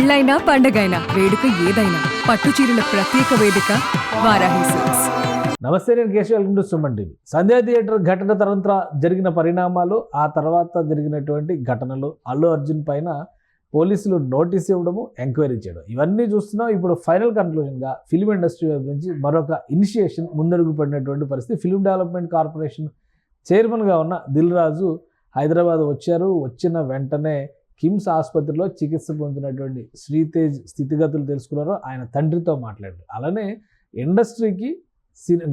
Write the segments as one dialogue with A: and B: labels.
A: పెళ్ళైనా పండగైనా వేడుక ఏదైనా పట్టు చీరల ప్రత్యేక వేదిక వారాహి సిల్క్స్.
B: నమస్తే నేను Keshav welcome to Suman TV. Sandhya theatre ఘటన తర్వాత జరిగిన పరిణామాలు ఆ తర్వాత జరిగినటువంటి ఘటనలు అల్లు అర్జున్ పైన పోలీసులు నోటీస్ ఇవ్వడము ఎంక్వైరీ చేయడం. ఇవన్నీ చూస్తున్నాం. ఇప్పుడు ఫైనల్ కన్క్లూజన్గా ఫిల్మ్ ఇండస్ట్రీ వైపు నుంచి మరొక ఇనిషియేషన్ ముందడుగు పడినటువంటి పరిస్థితి. ఫిల్మ్ డెవలప్మెంట్ కార్పొరేషన్ చైర్మన్గా ఉన్న దిల్ రాజు హైదరాబాద్ వచ్చారు. వచ్చిన వెంటనే కిమ్స్ ఆసుపత్రిలో చికిత్స పొందినటువంటి శ్రీతేజ్ స్థితిగతులు తెలుసుకున్నారో ఆయన తండ్రితో మాట్లాడారు. అలానే ఇండస్ట్రీకి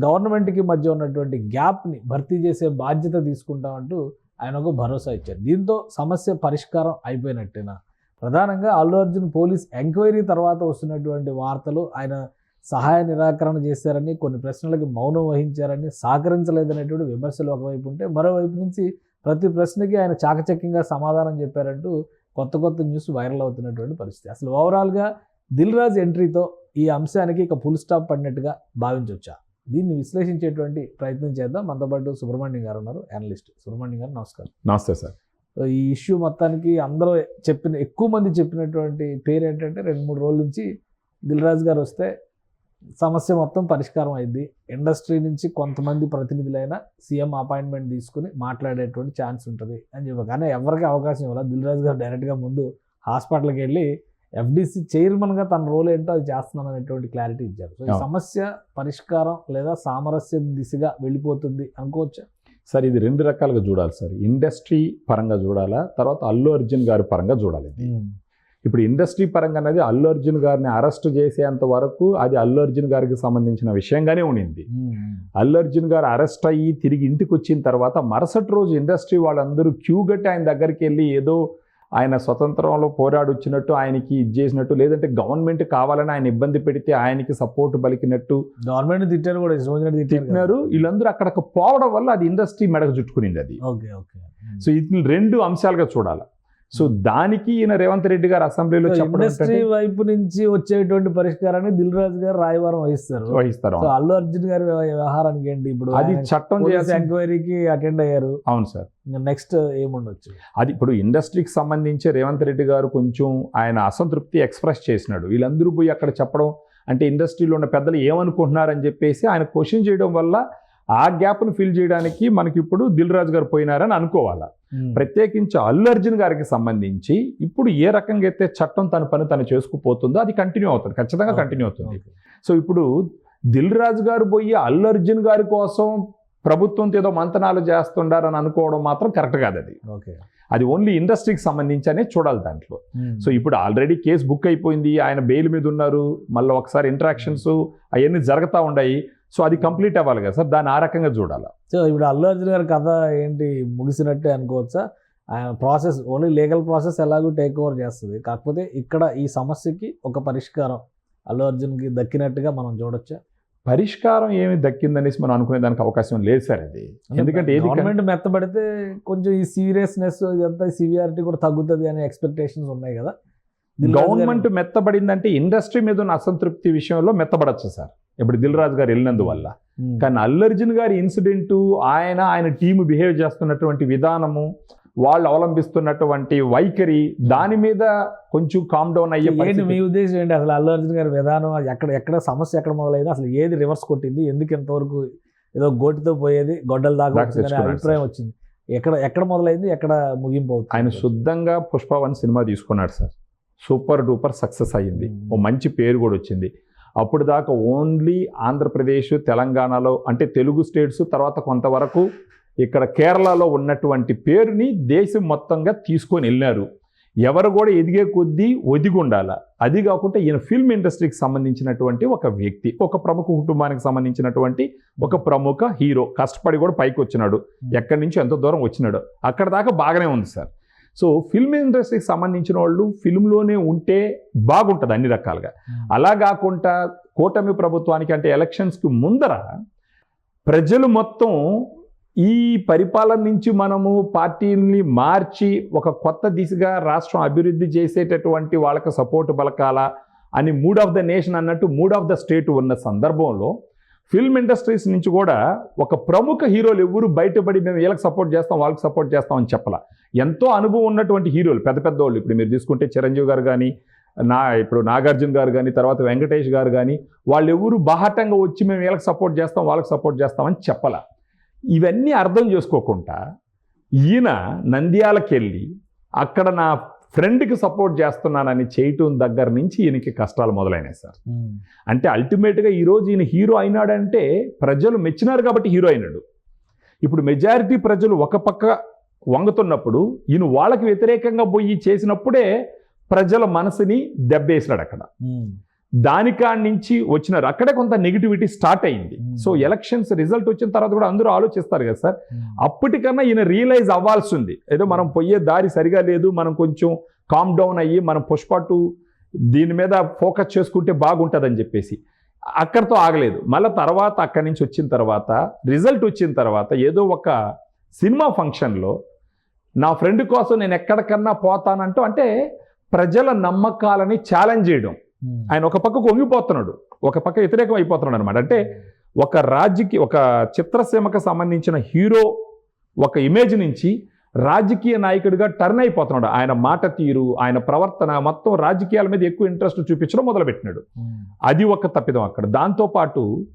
B: గవర్నమెంట్కి మధ్య ఉన్నటువంటి గ్యాప్ని భర్తీ చేసే బాధ్యత తీసుకుంటామంటూ ఆయన ఒక భరోసా ఇచ్చారు. దీంతో సమస్య పరిష్కారం అయిపోయినట్టేనా? ప్రధానంగా అల్లు అర్జున్ పోలీస్ ఎంక్వైరీ తర్వాత వస్తున్నటువంటి వార్తలు ఆయన సహాయ నిరాకరణ చేశారని కొన్ని ప్రశ్నలకి మౌనం వహించారని సహకరించలేదనేటువంటి విమర్శలు ఒకవైపు ఉంటే మరోవైపు నుంచి ప్రతి ప్రశ్నకి ఆయన చాకచక్యంగా సమాధానం చెప్పారంటూ కొత్త కొత్త న్యూస్ వైరల్ అవుతున్నటువంటి పరిస్థితి. అసలు ఓవరాల్గా దిల్ రాజ్ ఎంట్రీతో ఈ అంశానికి ఇక ఫుల్ స్టాప్ పడినట్టుగా భావించవచ్చా దీన్ని విశ్లేషించేటువంటి ప్రయత్నం చేద్దాం. మనతో పాటు సుబ్రహ్మణ్యం గారు ఉన్నారు అనలిస్ట్ సుబ్రహ్మణ్యం గారు నమస్కారం.
C: నమస్తే సార్.
B: ఈ ఇష్యూ మొత్తానికి అందరూ చెప్పిన ఎక్కువ మంది చెప్పినటువంటి పేరు ఏంటంటే రెండు మూడు రోజుల నుంచి దిల్ రాజు గారు వస్తే సమస్య మొత్తం పరిష్కారం అయింది ఇండస్ట్రీ నుంచి కొంతమంది ప్రతినిధులైన సీఎం అపాయింట్మెంట్ తీసుకుని మాట్లాడేటువంటి ఛాన్స్ ఉంటుంది అని చెప్పి కానీ ఎవరికి అవకాశం ఇవ్వాలి? దిల్ రాజు గారు డైరెక్ట్గా ముందు హాస్పిటల్కి వెళ్ళి ఎఫ్డిసి చైర్మన్గా తన రోల్ ఏంటో అది చేస్తున్నాను అనేటువంటి క్లారిటీ ఇచ్చారు. సో ఈ. సమస్య పరిష్కారం లేదా సామరస్య దిశగా వెళ్ళిపోతుంది అనుకోవచ్చా?
C: సార్ ఇది రెండు రకాలుగా చూడాలి సార్. ఇండస్ట్రీ పరంగా చూడాలా? తర్వాత అల్లు అర్జున్ గారి పరంగా చూడాలి ఇది. ఇప్పుడు ఇండస్ట్రీ పరంగా అనేది అల్లు అర్జున్ గారిని అరెస్ట్ చేసేంత వరకు అది అల్లు అర్జున్ గారికి సంబంధించిన విషయంగానే ఉండింది. అల్లు అర్జున్ గారు అరెస్ట్ అయ్యి తిరిగి ఇంటికి వచ్చిన తర్వాత మరుసటి రోజు ఇండస్ట్రీ వాళ్ళందరూ క్యూ గట్టి ఆయన దగ్గరికి వెళ్ళి ఏదో ఆయన స్వతంత్రంలో పోరాడి వచ్చినట్టు ఆయనకి ఇది చేసినట్టు లేదంటే గవర్నమెంట్ కావాలని ఆయన ఇబ్బంది పెడితే ఆయనకి సపోర్ట్ పలికినట్టు
B: గవర్నమెంట్ తిట్టారు కూడా.
C: తిట్టినారు. వీళ్ళందరూ అక్కడికి పోవడం వల్ల అది ఇండస్ట్రీ మెడకు చుట్టుకునింది అది.
B: Okay okay.
C: సో ఇది రెండు అంశాలుగా చూడాలి. సో దానికి ఈయన రేవంత్ రెడ్డి గారు అసెంబ్లీలో
B: ఇండస్ట్రీ వైపు నుంచి వచ్చేటువంటి పరిష్కారాన్ని దిల్ రాజు గారు రాయవారం వహిస్తారు.
C: వహిస్తారు
B: అల్లు అర్జున్ గారి వ్యవహారానికి ఏంటి ఇప్పుడు
C: అది చట్టం చేయాల్సిన
B: ఎంక్వైరీకి అటెండ్ అయ్యారు.
C: అవును సార్.
B: నెక్స్ట్ ఏముండొచ్చు?
C: అది ఇప్పుడు ఇండస్ట్రీకి సంబంధించి రేవంత్ రెడ్డి గారు కొంచెం ఆయన అసంతృప్తి ఎక్స్ప్రెస్ చేసినాడు. వీళ్ళందరూ పోయి అక్కడ చెప్పడం అంటే ఇండస్ట్రీలో ఉన్న పెద్దలు ఏమనుకుంటున్నారని చెప్పేసి ఆయన క్వశ్చన్ చేయడం వల్ల ఆ గ్యాప్ను ఫిల్ చేయడానికి మనకి ఇప్పుడు దిల్ రాజు గారు పోయినారని అనుకోవాలా. ప్రత్యేకించి అల్లు అర్జున్ గారికి సంబంధించి ఇప్పుడు ఏ రకంగా అయితే చట్టం తన పని తను చేసుకుపోతుందో అది కంటిన్యూ అవుతుంది ఖచ్చితంగా కంటిన్యూ అవుతుంది. సో ఇప్పుడు దిల్ రాజు గారు పోయి అల్లు అర్జున్ గారి కోసం ప్రభుత్వంతో ఏదో మంతనాలు చేస్తుండారని అనుకోవడం మాత్రం కరెక్ట్ కాదు అది
B: ఓకే.
C: అది ఓన్లీ ఇండస్ట్రీకి సంబంధించి అనే చూడాలి దాంట్లో. సో ఇప్పుడు ఆల్రెడీ కేసు బుక్ అయిపోయింది ఆయన బెయిల్ మీద ఉన్నారు మళ్ళీ ఒకసారి ఇంటరాక్షన్స్ అవన్నీ జరుగుతూ ఉన్నాయి సో అది కంప్లీట్ అవ్వాలి కదా సార్ దాన్ని ఆ రకంగా చూడాలి?
B: సో ఇప్పుడు అల్లు అర్జున్ గారి కథ ఏంటి ముగిసినట్టే అనుకోవచ్చా? ఆయన ప్రాసెస్ ఓన్లీ లీగల్ ప్రాసెస్ ఎలాగో టేక్ ఓవర్ చేస్తుంది. కాకపోతే ఇక్కడ ఈ సమస్యకి ఒక పరిష్కారం అల్లు అర్జున్కి దక్కినట్టుగా మనం చూడొచ్చా?
C: పరిష్కారం ఏమి దక్కిందనేసి మనం అనుకునే దానికి అవకాశం లేదు సార్ అది. ఎందుకంటే ఏది
B: గవర్నమెంట్ మెత్తబడితే కొంచెం ఈ సీరియస్నెస్ ఇదంతా సివియారిటీ కూడా తగ్గుతుంది అనే ఎక్స్పెక్టేషన్స్ ఉన్నాయి కదా.
C: గవర్నమెంట్ మెత్తబడిందంటే ఇండస్ట్రీ మీద ఉన్న అసంతృప్తి విషయంలో మెత్తబడచ్చు సార్. ఇప్పుడు దిల్ రాజు గారు వెళ్ళినందువల్ల. కానీ అల్లు అర్జున్ గారి ఇన్సిడెంట్ ఆయన ఆయన టీము బిహేవ్ చేస్తున్నటువంటి విధానము వాళ్ళు అవలంబిస్తున్నటువంటి వైఖరి దాని మీద కొంచెం కామ్ డౌన్ అయ్యే
B: ఏంటి. మీ ఉద్దేశం ఏంటి? అసలు అల్లు అర్జున్ గారి విధానం ఎక్కడ ఎక్కడ సమస్య ఎక్కడ మొదలైంది? అసలు ఏది రివర్స్ కొట్టింది? ఎందుకు ఇంతవరకు ఏదో గోటితో పోయేది గొడ్డల దాకా అభిప్రాయం వచ్చింది. ఎక్కడ ఎక్కడ మొదలైంది? ఎక్కడ ముగింపు అవుతుంది?
C: ఆయన శుద్ధంగా పుష్ప వన్ సినిమా తీసుకున్నాడు సార్. సూపర్ డూపర్ సక్సెస్ అయ్యింది. ఓ మంచి పేరు కూడా వచ్చింది. అప్పుడు దాకా ఓన్లీ ఆంధ్రప్రదేశ్ తెలంగాణలో అంటే తెలుగు స్టేట్స్ తర్వాత కొంతవరకు ఇక్కడ కేరళలో ఉన్నటువంటి పేరుని దేశం మొత్తంగా తీసుకొని వెళ్ళారు. ఎవరు కూడా ఎదిగే కొద్దీ ఒదిగి ఉండాల అది కాకుండా ఈయన ఫిల్మ్ ఇండస్ట్రీకి సంబంధించినటువంటి ఒక వ్యక్తి ఒక ప్రముఖ కుటుంబానికి సంబంధించినటువంటి ఒక ప్రముఖ హీరో కష్టపడి కూడా పైకి వచ్చినాడు. ఎక్కడి నుంచి ఎంత దూరం వచ్చినాడు. అక్కడ దాకా బాగానే ఉంది సార్. సో ఫిల్మ్ ఇండస్ట్రీకి సంబంధించిన వాళ్ళు ఫిల్మ్లోనే ఉంటే బాగుంటుంది అన్ని రకాలుగా. అలా కాకుండా కూటమి ప్రభుత్వానికి అంటే ఎలక్షన్స్కి ముందర ప్రజలు మొత్తం ఈ పరిపాలన నుంచి మనము పార్టీని మార్చి ఒక కొత్త దిశగా రాష్ట్రం అభివృద్ధి చేసేటటువంటి వాళ్ళకి సపోర్ట్ పలకాల అని మూడ్ ఆఫ్ ద నేషన్ అన్నట్టు మూడ్ ఆఫ్ ద స్టేట్ ఉన్న సందర్భంలో ఫిల్మ్ ఇండస్ట్రీస్ నుంచి కూడా ఒక ప్రముఖ హీరోలు ఎవరు బయటపడి మేము వీళ్ళకి సపోర్ట్ చేస్తాం వాళ్ళకి సపోర్ట్ చేస్తాం అని చెప్పాల. ఎంతో అనుభవం ఉన్నటువంటి హీరోలు పెద్ద పెద్ద వాళ్ళు. ఇప్పుడు మీరు తీసుకుంటే చిరంజీవి గారు కానీ నా ఇప్పుడు నాగార్జున గారు కానీ తర్వాత వెంకటేష్ గారు కానీ వాళ్ళు ఎవరు బాహటంగా వచ్చి మేము వీళ్ళకి సపోర్ట్ చేస్తాం వాళ్ళకి సపోర్ట్ చేస్తామని చెప్పాల. ఇవన్నీ అర్థం చేసుకోకుండా ఈయన నంద్యాలకెళ్ళి అక్కడ నా ఫ్రెండ్కి సపోర్ట్ చేస్తున్నానని చేయటం దగ్గర నుంచి ఈయనకి కష్టాలు మొదలైనాయి సార్. అంటే అల్టిమేట్గా ఈరోజు ఈయన హీరో అయినాడంటే ప్రజలు మెచ్చినారు కాబట్టి హీరో అయినాడు ఇప్పుడు మెజారిటీ ప్రజలు ఒక పక్క వంగుతున్నప్పుడు ఈయన వాళ్ళకి వ్యతిరేకంగా పోయి చేసినప్పుడే ప్రజల మనసుని దెబ్బేసినాడు అక్కడ. దానికాడి నుంచి వచ్చినారు అక్కడే కొంత నెగిటివిటీ స్టార్ట్ అయింది
B: Hmm.
C: సో ఎలక్షన్స్ రిజల్ట్ వచ్చిన తర్వాత కూడా అందరూ ఆలోచిస్తారు కదా సార్
B: ఉమ్.
C: అప్పటికన్నా ఈయన రియలైజ్ అవ్వాల్సి ఉంది ఏదో మనం పోయే దారి సరిగా లేదు మనం కొంచెం కామ్ డౌన్ అయ్యి మనం పుష్ప టూ దీని మీద ఫోకస్ చేసుకుంటే బాగుంటుందని చెప్పేసి అక్కడితో ఆగలేదు మళ్ళీ తర్వాత అక్కడి నుంచి వచ్చిన తర్వాత రిజల్ట్ వచ్చిన తర్వాత ఏదో ఒక సినిమా ఫంక్షన్లో నా ఫ్రెండ్ కోసం నేను ఎక్కడికన్నా పోతానంటూ అంటే ప్రజల నమ్మకాలని ఛాలెంజ్ చేయడం. ఆయన ఒక పక్కకు వంగిపోతున్నాడు ఒక పక్క వ్యతిరేకం అయిపోతున్నాడు అనమాట అంటే ఒక రాజకీయ ఒక చిత్రసీమకు సంబంధించిన హీరో ఒక ఇమేజ్ నుంచి రాజకీయ నాయకుడిగా టర్న్ అయిపోతున్నాడు. ఆయన మాట తీరు ఆయన ప్రవర్తన మొత్తం రాజకీయాల మీద ఎక్కువ ఇంట్రెస్ట్ చూపించడం మొదలుపెట్టినాడు.
B: ఉమ్.
C: అది ఒక తప్పిదం అక్కడ. దాంతోపాటు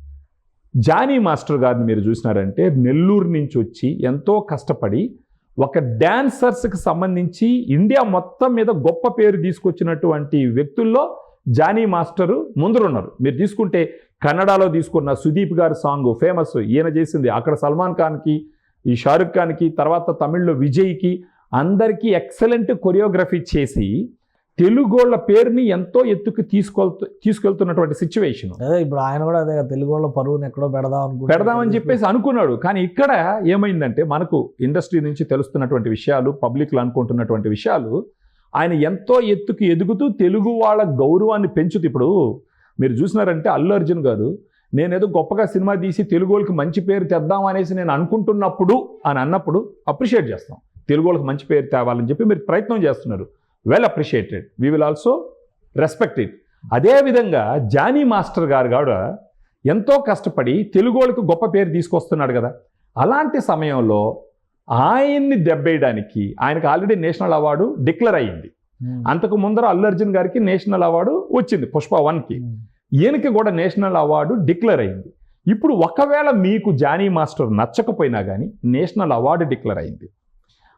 C: జానీ మాస్టర్ గారిని మీరు చూసినారంటే నెల్లూరు నుంచి వచ్చి ఎంతో కష్టపడి ఒక డాన్సర్స్కి సంబంధించి ఇండియా మొత్తం మీద గొప్ప పేరు తీసుకొచ్చినటువంటి వ్యక్తుల్లో జానీ మాస్టరు ముందరున్నారు. మీరు తీసుకుంటే కన్నడలో తీసుకున్న సుదీప్ గారి సాంగ్ ఫేమస్. ఈయన చేసింది అక్కడ సల్మాన్ ఖాన్కి ఈ షారుఖ్ ఖాన్కి తర్వాత తమిళ్ళో విజయ్కి అందరికీ ఎక్సలెంట్ కొరియోగ్రఫీ చేసి తెలుగోళ్ళ పేరుని ఎంతో ఎత్తుకు తీసుకెళ్తూ తీసుకెళ్తున్నటువంటి సిచ్యువేషన్
B: అదే ఇప్పుడు ఆయన కూడా అదే కదా, తెలుగు వాళ్ళ పరువుని ఎక్కడో పెడదాం
C: పెడదామని చెప్పేసి అనుకున్నాడు. కానీ ఇక్కడ ఏమైందంటే మనకు ఇండస్ట్రీ నుంచి తెలుస్తున్నటువంటి విషయాలు పబ్లిక్లో అనుకుంటున్నటువంటి విషయాలు ఆయన ఎంతో ఎత్తుకు ఎదుగుతూ తెలుగు వాళ్ళ గౌరవాన్ని పెంచుతూ ఇప్పుడు మీరు చూసినారంటే అల్లు అర్జున్ గారు నేనేదో గొప్పగా సినిమా తీసి తెలుగు వాళ్ళకి మంచి పేరు తెద్దాం అనేసి నేను అనుకుంటున్నప్పుడు అని అన్నప్పుడు అప్రిషియేట్ చేస్తాం. తెలుగు వాళ్ళకి మంచి పేరు తేవాలని చెప్పి మీరు ప్రయత్నం చేస్తున్నారు. Well appreciated. We will also respect it. అదేవిధంగా జానీ మాస్టర్ గారు కూడా ఎంతో కష్టపడి తెలుగు వాళ్ళకి గొప్ప పేరు తీసుకొస్తున్నాడు కదా. అలాంటి సమయంలో ఆయన్ని దెబ్బేయడానికి ఆయనకు ఆల్రెడీ నేషనల్ అవార్డు డిక్లేర్ అయ్యింది.
B: ఉమ్.
C: అంతకు ముందర అల్లు అర్జున్ గారికి నేషనల్ అవార్డు వచ్చింది పుష్ప వన్కి.
B: ఉమ్.
C: ఈయనకి కూడా నేషనల్ అవార్డు డిక్లేర్ అయింది ఇప్పుడు ఒకవేళ మీకు జానీ మాస్టర్ నచ్చకపోయినా కానీ నేషనల్ అవార్డు డిక్లేర్ అయింది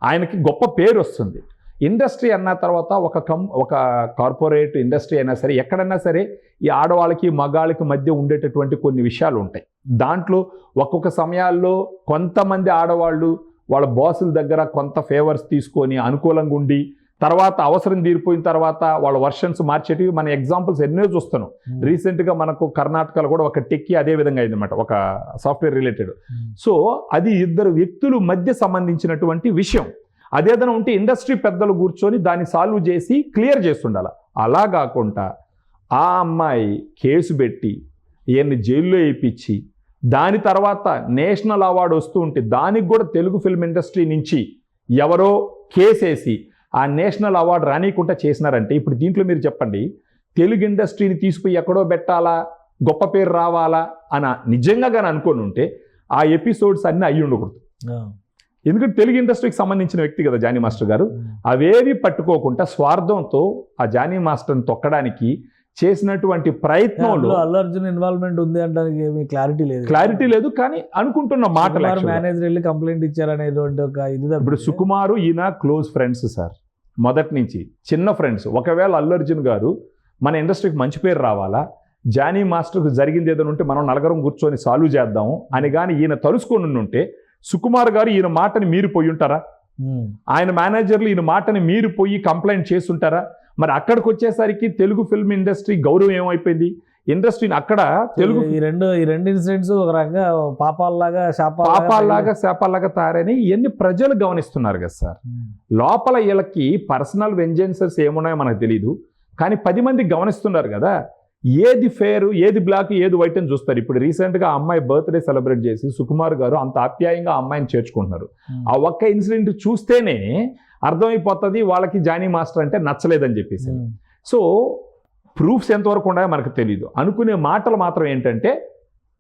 C: ఆయనకి గొప్ప పేరు వస్తుంది. ఇండస్ట్రీ అన్న తర్వాత ఒక కం ఒక కార్పొరేట్ ఇండస్ట్రీ అయినా సరే ఎక్కడైనా సరే ఈ ఆడవాళ్ళకి మగాళ్ళకి మధ్య ఉండేటటువంటి కొన్ని విషయాలు ఉంటాయి. దాంట్లో ఒక్కొక్క సమయాల్లో కొంతమంది ఆడవాళ్ళు వాళ్ళ బాసుల దగ్గర కొంత ఫేవర్స్ తీసుకొని అనుకూలంగా ఉండి తర్వాత అవసరం తీరిపోయిన తర్వాత వాళ్ళ వర్షన్స్ మార్చేటివి మన ఎగ్జాంపుల్స్ ఎన్నో చూస్తున్నాం
B: ఉమ్.
C: రీసెంట్గా మనకు కర్ణాటకలో కూడా ఒక టెక్కి అదే విధంగా అయిందన్నమాట ఒక సాఫ్ట్వేర్ రిలేటెడ్
B: ఉమ్.
C: సో అది ఇద్దరు వ్యక్తులు మధ్య సంబంధించినటువంటి విషయం అదేదైనా ఉంటే ఇండస్ట్రీ పెద్దలు కూర్చొని దాన్ని సాల్వ్ చేసి క్లియర్ చేస్తుండాల అలా కాకుండా ఆ అమ్మాయి కేసు పెట్టి ఈయన్ని జైల్లో వేయించి దాని తర్వాత నేషనల్ అవార్డు వస్తూ ఉంటే దానికి కూడా తెలుగు ఫిల్మ్ ఇండస్ట్రీ నుంచి ఎవరో కేసేసి ఆ నేషనల్ అవార్డు రానియకుండా చేసినారంటే ఇప్పుడు దీంట్లో మీరు చెప్పండి తెలుగు ఇండస్ట్రీని తీసుకుపోయి ఎక్కడో పెట్టాలా గొప్ప పేరు రావాలా అని నిజంగా కానీ అనుకొని ఉంటే ఆ ఎపిసోడ్స్ అన్నీ అయ్యి ఉండకూడదు. ఎందుకంటే తెలుగు ఇండస్ట్రీకి సంబంధించిన వ్యక్తి కదా జానీ మాస్టర్ గారు. అవేవి పట్టుకోకుండా స్వార్థంతో ఆ జానీ మాస్టర్ని తొక్కడానికి చేసినటువంటి ప్రయత్నంలో
B: అల్లు అర్జున్ ఇన్వాల్వ్మెంట్ ఉంది అంటానికి ఏమీ క్లారిటీ లేదు.
C: క్లారిటీ లేదు కానీ అనుకుంటున్న మాటలు.
B: మేనేజర్ వెళ్ళి కంప్లైంట్ ఇచ్చారనేటువంటి ఒక ఇది
C: ఇప్పుడు సుకుమారు ఈయన క్లోజ్ ఫ్రెండ్స్ సార్ మొదటి నుంచి చిన్న ఫ్రెండ్స్ ఒకవేళ అల్లు అర్జున్ గారు మన ఇండస్ట్రీకి మంచి పేరు రావాలా? జానీ మాస్టర్కి జరిగింది ఏదైనా ఉంటే మనం నలుగురం కూర్చొని సాల్వ్ చేద్దాము అని కానీ ఈయన తలుసుకొని ఉంటే సుకుమార్ గారు ఈయన మాటని మీరు పోయి ఉంటారా. ఆయన మేనేజర్లు ఈయన మాటని మీరు పోయి కంప్లైంట్ చేస్తుంటారా మరి అక్కడికి వచ్చేసరికి తెలుగు ఫిల్మ్ ఇండస్ట్రీ గౌరవం ఏమైపోయింది? ఇండస్ట్రీని అక్కడ తెలుగు
B: ఈ రెండు ఈ రెండు ఇన్సిడెంట్స్ ఒక రకంగా పాపాలలాగా
C: పాపాల్లాగా శాపాల్లాగా తయారని ఇవన్నీ ప్రజలు గమనిస్తున్నారు కదా సార్. లోపల వీళ్ళకి పర్సనల్ వెంజెన్సెస్ ఏమున్నాయో మనకు తెలియదు కానీ పది మంది గమనిస్తున్నారు కదా. ఏది ఫేర్ ఏది బ్లాక్ ఏది వైట్ అని చూస్తారు. ఇప్పుడు రీసెంట్గా అమ్మాయి బర్త్డే సెలబ్రేట్ చేసి సుకుమార్ గారు అంత ఆప్యాయంగా అమ్మాయిని చేర్చుకుంటున్నారు. ఆ ఒక్క ఇన్సిడెంట్ చూస్తేనే అర్థమైపోతుంది వాళ్ళకి జానీ మాస్టర్ అంటే నచ్చలేదని చెప్పేసి. సో ప్రూఫ్స్ ఎంతవరకు ఉన్నాయో మనకు తెలియదు అనుకునే మాటలు మాత్రం ఏంటంటే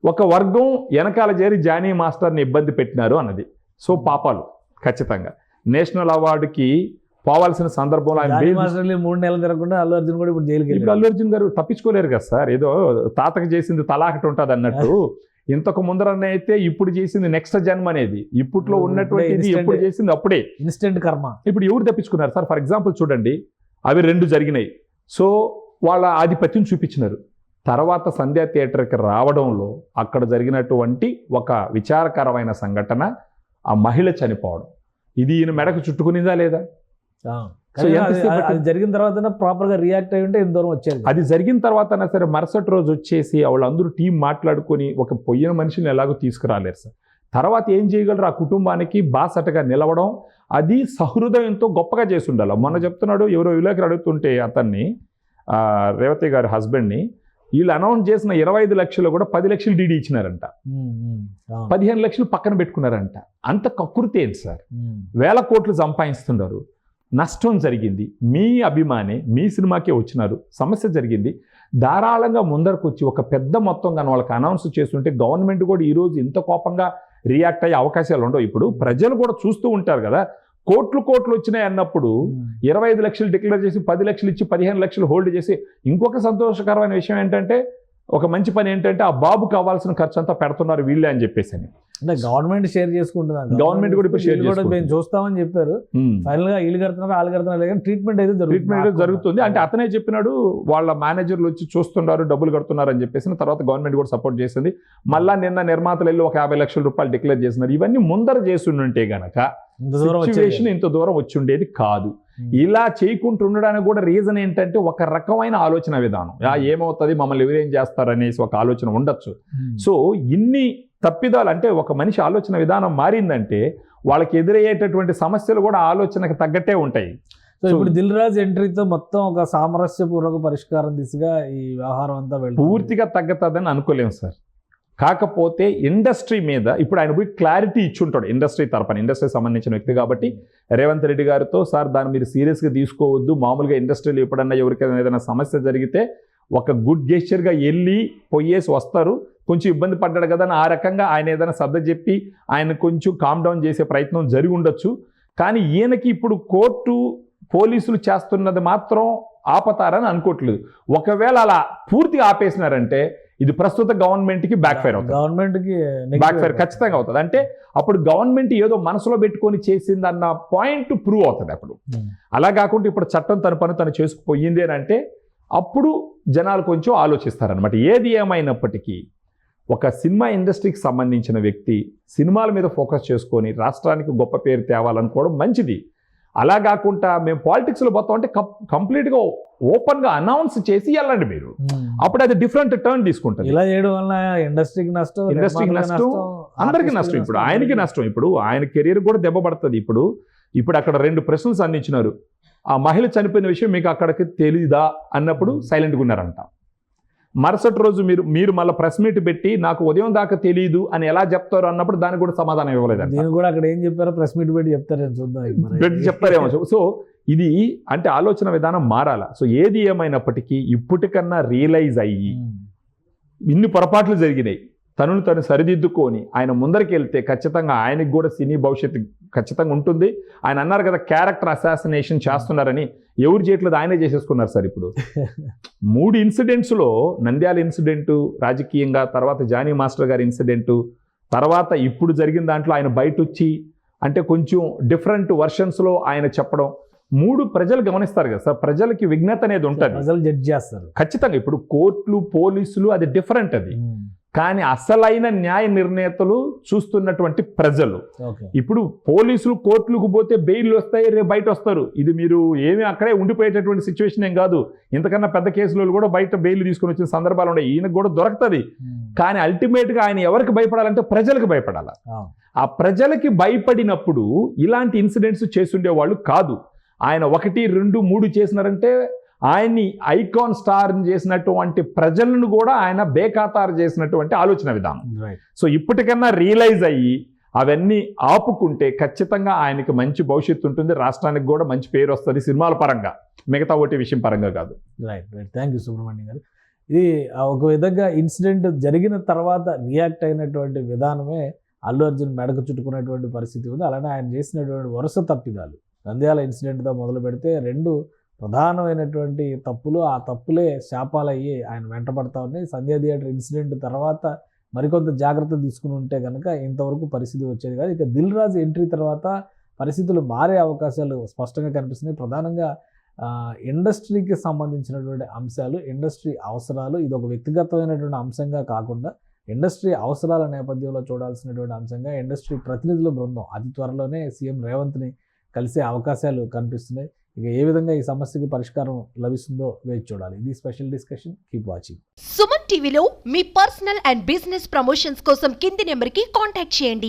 C: ఒక వర్గం వెనకాల చేరి జానీ మాస్టర్ని ఇబ్బంది పెట్టినారు అన్నది. సో పాపాలు ఖచ్చితంగా. నేషనల్ అవార్డుకి పోవాల్సిన సందర్భంలో ఆయన
B: మూడు నెలలు తిరగకుండా అల్లు అర్జున్ కూడా ఇప్పుడు జైలుకి
C: ఇప్పుడు అల్లు అర్జున్ గారు తప్పించుకోలేరు కదా సార్. ఏదో తాతకి చేసింది తలాకటి ఉంటుంది అన్నట్టు. ఇంతకు ముందరనే అయితే ఇప్పుడు చేసింది నెక్స్ట్ జన్మ అనేది. ఇప్పట్లో
B: ఇప్పుడు
C: ఉన్నటువంటి ఇది
B: instant-
C: ఎప్పుడు చేసింది అప్పుడే.
B: ఇన్స్టెంట్ కర్మ.
C: ఇప్పుడు ఎవరు తప్పించుకున్నారు సార్? ఫర్ ఎగ్జాంపుల్ చూడండి అవి రెండు జరిగినాయి. సో వాళ్ళ ఆధిపత్యం చూపించినారు. తర్వాత సంధ్యా థియేటర్కి రావడంలో అక్కడ జరిగినటువంటి ఒక విచారకరమైన సంఘటన ఆ మహిళ చనిపోవడం. ఇది ఈయన మెడకు చుట్టుకునిందా లేదా?
B: అది-? జరిగిన తర్వాత ప్రాపర్గా రియాక్ట్ అయి ఉంటే దూరం వచ్చేది.
C: అది జరిగిన తర్వాత సరే మరుసటి రోజు వచ్చేసి వాళ్ళందరూ టీం మాట్లాడుకొని ఒక పొయ్యిన మనిషిని ఎలాగో తీసుకురాలేరు సార్. తర్వాత ఏం చేయగలరు? ఆ కుటుంబానికి బాసటగా నిలవడం అది సహృదయంతో గొప్పగా చేసి ఉండాలి మొన్న చెప్తున్నాడు ఎవరో విలేకరు అడుగుతుంటే అతన్ని రేవతి గారి హస్బెండ్ని వీళ్ళు అనౌన్స్ చేసిన ఇరవై ఐదు లక్షలు కూడా పది లక్షలు డీడీ ఇచ్చినారంట. పదిహేను లక్షలు పక్కన పెట్టుకున్నారంట. అంత కక్కుర్తి ఏంటి సార్? వేల కోట్లు సంపాదిస్తున్నారు. నష్టం జరిగింది. మీ అభిమానే మీ సినిమాకే వచ్చినారు. సమస్య జరిగింది. ధారాళంగా ముందరకు వచ్చి ఒక పెద్ద మొత్తం కానీ వాళ్ళకి అనౌన్స్ చేస్తుంటే గవర్నమెంట్ కూడా ఈరోజు ఇంత కోపంగా రియాక్ట్ అయ్యే అవకాశాలు ఉండవు. ఇప్పుడు ప్రజలు కూడా చూస్తూ ఉంటారు కదా కోట్లు కోట్లు వచ్చినాయి అన్నప్పుడు. ఇరవై ఐదు లక్షలు డిక్లేర్ చేసి పది లక్షలు ఇచ్చి పదిహేను లక్షలు హోల్డ్ చేసి ఇంకొక సంతోషకరమైన విషయం ఏంటంటే ఒక మంచి పని ఏంటంటే ఆ బాబు కావాల్సిన ఖర్చు అంతా పెడుతున్నారు వీళ్ళే అని చెప్పేసి అని.
B: అంటే గవర్నమెంట్ షేర్ చేసుకుంటుంది
C: Government కూడా ఇప్పుడు
B: కూడా మేము. చూస్తామని చెప్పారు. ఫైనల్గా వీళ్ళు కడుతున్నారు వాళ్ళు కడుతున్నారు కానీ ట్రీట్మెంట్ అయితే
C: ట్రీట్మెంట్
B: జరుగుతుంది
C: జరుగుతుంది. అంటే అతనే చెప్పినాడు వాళ్ళ మేనేజర్లు వచ్చి చూస్తున్నారు డబ్బులు కడుతున్నారు అని చెప్పేసి తర్వాత గవర్నమెంట్ కూడా సపోర్ట్ చేసింది. మళ్ళా నిన్న నిర్మాతలు వెళ్ళి ఒక యాభై లక్షల రూపాయలు డిక్లేర్ చేసినారు. ఇవన్నీ ముందర చేస్తుంటే గనక
B: ఇంత దూరం
C: సిచ్యువేషన్ ఇంత దూరం వచ్చి ఉండేది కాదు ఇలా చేయకుండా ఉండడానికి కూడా రీజన్ ఏంటంటే ఒక రకమైన ఆలోచన విధానం. ఏమవుతుంది? మమ్మల్ని ఎవరేం చేస్తారు అనేసి ఒక ఆలోచన ఉండొచ్చు. సో ఇన్ని తప్పిదాలు అంటే ఒక మనిషి ఆలోచన విధానం మారిందంటే వాళ్ళకి ఎదురయ్యేటటువంటి సమస్యలు కూడా ఆలోచనకు తగ్గట్టే ఉంటాయి.
B: సో ఇప్పుడు దిల్ రాజ్ ఎంట్రీతో మొత్తం ఒక సామరస్యపూర్వక పరిష్కారం దిశగా ఈ వ్యవహారం అంతా వెళ్తుంది.
C: పూర్తిగా తగ్గతుందని అనుకోలేము సార్. కాకపోతే ఇండస్ట్రీ మీద ఇప్పుడు ఆయన పోయి క్లారిటీ ఇచ్చుంటాడు ఇండస్ట్రీ తరపున ఇండస్ట్రీ సంబంధించిన వ్యక్తి కాబట్టి. రేవంత్ రెడ్డి గారితో సార్ దాన్ని మీరు సీరియస్గా తీసుకోవద్దు. మామూలుగా ఇండస్ట్రీలో ఎప్పుడన్నా ఎవరికైనా ఏదైనా సమస్య జరిగితే ఒక గుడ్ గెస్చర్గా వెళ్ళి పోయేసి వస్తారు. కొంచెం ఇబ్బంది పడ్డాడు కదా అని ఆ రకంగా ఆయన ఏదైనా సర్ద చెప్పి ఆయన కొంచెం కామ్ డౌన్ చేసే ప్రయత్నం జరిగి ఉండొచ్చు. కానీ ఈయనకి ఇప్పుడు కోర్టు పోలీసులు చేస్తున్నది మాత్రం ఆపతారని అనుకోవట్లేదు. ఒకవేళ అలా పూర్తిగా ఆపేసినారంటే ఇది ప్రస్తుత గవర్నమెంట్కి బ్యాక్ ఫైర్ అవుతుంది.
B: గవర్నమెంట్కి
C: బ్యాక్ ఫైర్ ఖచ్చితంగా అవుతుంది. అంటే అప్పుడు గవర్నమెంట్ ఏదో మనసులో పెట్టుకొని చేసింది అన్న పాయింట్ ప్రూవ్ అవుతుంది అప్పుడు. అలా కాకుండా ఇప్పుడు చట్టం తన పని తను చేసుకుపోయింది అని అంటే అప్పుడు జనాలు కొంచెం ఆలోచిస్తారనమాట ఏది ఏమైనప్పటికీ ఒక సినిమా ఇండస్ట్రీకి సంబంధించిన వ్యక్తి సినిమాల మీద ఫోకస్ చేసుకొని రాష్ట్రానికి గొప్ప పేరు తేవాలనుకోవడం మంచిది. అలా కాకుండా మేము పాలిటిక్స్లో పోతాం అంటే కంప్లీట్గా ఓపెన్గా అనౌన్స్ చేసి వెళ్ళండి మీరు. అప్పుడు అది డిఫరెంట్ టర్న్ తీసుకుంటుంది.
B: ఇలా చేయడం వల్ల ఇండస్ట్రీకి నష్టం
C: ఇండస్ట్రీకి నష్టం, అందరికీ నష్టం. ఇప్పుడు ఆయనకి నష్టం. ఇప్పుడు ఆయన కెరీర్ కూడా దెబ్బ పడుతుంది ఇప్పుడు ఇప్పుడు అక్కడ రెండు ప్రశ్నలు సంధించినారు. ఆ మహిళ చనిపోయిన విషయం మీకు అక్కడికి తెలీదా అన్నప్పుడు సైలెంట్గా ఉన్నారంట. మరుసటి రోజు మీరు మీరు మళ్ళీ ప్రెస్ మీట్ పెట్టి నాకు ఉదయం దాకా తెలియదు అని ఎలా చెప్తారు అన్నప్పుడు దానికి కూడా సమాధానం ఇవ్వలేదంట.
B: దీని కూడా అక్కడ ఏం చెప్పారో ప్రెస్ మీట్ పెట్టి చెప్తారని చూద్దాం.
C: పెట్టి చెప్తారేమో. సో ఇది అంటే ఆలోచన విధానం మారాల? సో ఏది ఏమైనప్పటికీ ఇప్పటికన్నా రియలైజ్ అయ్యి. ఇన్ని పొరపాట్లు జరిగినాయి. తనను తను సరిదిద్దుకొని ఆయన ముందరికి వెళ్తే ఖచ్చితంగా ఆయనకి కూడా సినీ భవిష్యత్తు ఖచ్చితంగా ఉంటుంది. ఆయన అన్నారు కదా క్యారెక్టర్ అసాసినేషన్ చేస్తున్నారని. ఎవరు చేయట్లేదు ఆయనే చేసేసుకున్నారు సార్ ఇప్పుడు. మూడు ఇన్సిడెంట్స్లో నంద్యాల ఇన్సిడెంటు రాజకీయంగా తర్వాత జానీ మాస్టర్ గారి ఇన్సిడెంటు తర్వాత ఇప్పుడు జరిగిన దాంట్లో ఆయన బయట వచ్చి అంటే కొంచెం డిఫరెంట్ వర్షన్స్లో ఆయన చెప్పడం. మూడు ప్రజలు గమనిస్తారు కదా సార్ ప్రజలకి విఘ్నత అనేది ఉంటుంది.
B: ప్రజలు జడ్జ్ చేస్తారు.
C: ఖచ్చితంగా ఇప్పుడు కోర్టులు పోలీసులు అది డిఫరెంట్ అది. కానీ అసలైన న్యాయ నిర్ణేతలు చూస్తున్నటువంటి ప్రజలు. ఇప్పుడు పోలీసులు కోర్టులకు పోతే బెయిల్ వస్తాయి రేపు బయట వస్తారు. ఇది మీరు ఏమీ అక్కడే ఉండిపోయేటటువంటి సిచ్యువేషన్ ఏం కాదు. ఇంతకన్నా పెద్ద కేసులు కూడా బయట బెయిల్ తీసుకొని వచ్చిన సందర్భాలు ఉన్నాయి. ఈయనకు కూడా దొరుకుతుంది. కానీ అల్టిమేట్గా ఆయన ఎవరికి భయపడాలంటే ప్రజలకు భయపడాలి. ఆ. ప్రజలకి భయపడినప్పుడు ఇలాంటి ఇన్సిడెంట్స్ చేసుండే వాళ్ళు కాదు. ఆయన ఒకటి రెండు మూడు చేసినారంటే ఆయన్ని ఐకాన్ స్టార్ చేసినటువంటి ప్రజలను కూడా ఆయన బేఖాతారు చేసినటువంటి ఆలోచన విధానం. సో ఇప్పటికన్నా రియలైజ్ అయ్యి అవన్నీ ఆపుకుంటే ఖచ్చితంగా ఆయనకి మంచి భవిష్యత్తు ఉంటుంది. రాష్ట్రానికి కూడా మంచి పేరు వస్తుంది సినిమాల పరంగా. మిగతా ఒకటి విషయం పరంగా కాదు.
B: Right right thank you Subrahmanyam గారు. ఇది ఒక విధంగా ఇన్సిడెంట్ జరిగిన తర్వాత రియాక్ట్ అయినటువంటి విధానమే అల్లు అర్జున్ మెడకు చుట్టుకున్నటువంటి పరిస్థితి ఉంది. అలానే ఆయన చేసినటువంటి వరుస తప్పిదాలు. నంద్యాల ఇన్సిడెంట్తో మొదలు పెడితే రెండు ప్రధానమైనటువంటి తప్పులు ఆ తప్పులే శాపాలయ్యి ఆయన వెంటబడతా ఉన్నాయి. సంధ్యా థియేటర్ ఇన్సిడెంట్ తర్వాత మరికొంత జాగ్రత్త తీసుకుని ఉంటే కనుక ఇంతవరకు పరిస్థితి వచ్చేది కాదు. ఇక దిల్ రాజు ఎంట్రీ తర్వాత పరిస్థితులు మారే అవకాశాలు స్పష్టంగా కనిపిస్తున్నాయి. ప్రధానంగా ఇండస్ట్రీకి సంబంధించినటువంటి అంశాలు ఇండస్ట్రీ అవసరాలు ఇది ఒక వ్యక్తిగతమైనటువంటి అంశంగా కాకుండా ఇండస్ట్రీ అవసరాల నేపథ్యంలో చూడాల్సినటువంటి అంశంగా ఇండస్ట్రీ ప్రతినిధుల బృందం అతి త్వరలోనే సీఎం రేవంత్ని కలిసే అవకాశాలు కనిపిస్తున్నాయి. ఇక ఏ విధంగా ఈ సమస్యకు పరిష్కారం లభిస్తుందో వేచి చూడాలి. ఇది special discussion. Keep watching.
D: Suman టీవీలో మీ పర్సనల్ అండ్ బిజినెస్ ప్రమోషన్స్ కోసం కింది నెంబర్కి కాంటాక్ట్ చేయండి.